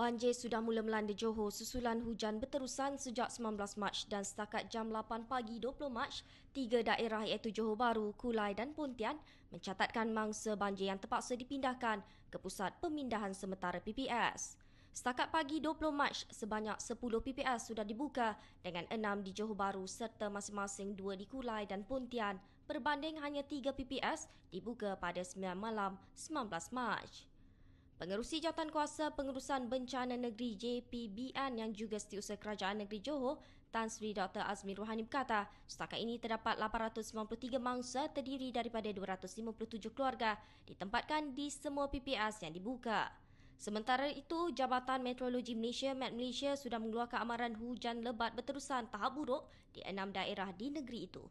Banjir sudah mula melanda Johor susulan hujan berterusan sejak 19 Mac dan setakat jam 8 pagi 20 Mac, tiga daerah iaitu Johor Baru, Kulai dan Pontian mencatatkan mangsa banjir yang terpaksa dipindahkan ke pusat pemindahan sementara PPS. Setakat pagi 20 Mac, sebanyak 10 PPS sudah dibuka dengan 6 di Johor Baru serta masing-masing 2 di Kulai dan Pontian berbanding hanya 3 PPS dibuka pada 9 malam 19 Mac. Pengerusi Jawatan Kuasa Pengurusan Bencana Negeri JPBN yang juga Setiausaha Kerajaan Negeri Johor, Tan Sri Dr. Azmi Ruhani berkata, setakat ini terdapat 893 mangsa terdiri daripada 257 keluarga ditempatkan di semua PPS yang dibuka. Sementara itu, Jabatan Meteorologi Malaysia, Met Malaysia sudah mengeluarkan amaran hujan lebat berterusan tahap buruk di enam daerah di negeri itu.